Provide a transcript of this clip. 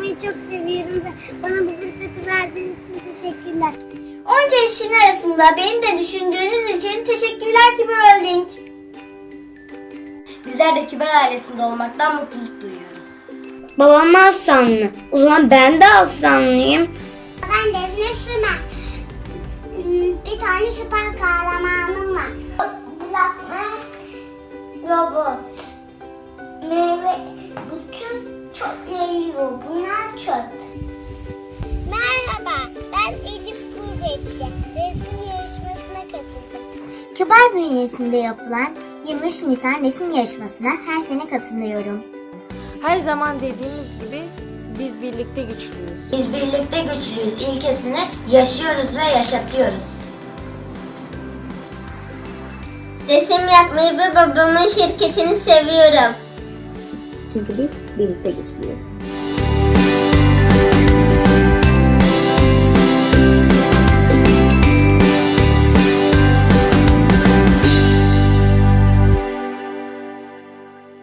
yapmayı çok seviyorum ve bana bu fırsatı verdiğiniz için teşekkürler. Onca işin arasında beni de düşündüğünüz için teşekkürler Kiber Holding. Bizler de Kiber ailesinde olmaktan mutluluk duyuyoruz. Babam Aslanlı. O zaman ben de Aslanlıyım. Ben Defne Sümer. Hmm, bir tane süper kahramanım var. Bulatma robot. Meyve bütün çöpleri yiyor. Bunlar çöp. Merhaba, ben Elif Gurbetçi. Resim yarışmasına katıldım. Kibar bünyesinde yapılan 23 Nisan resim yarışmasına her sene katılıyorum. Her zaman dediğimiz gibi biz birlikte güçlüyüz. Biz birlikte güçlüyüz ilkesini yaşıyoruz ve yaşatıyoruz. Resim yapmayı ve babamın şirketini seviyorum. Çünkü biz birlikte güçlüyüz.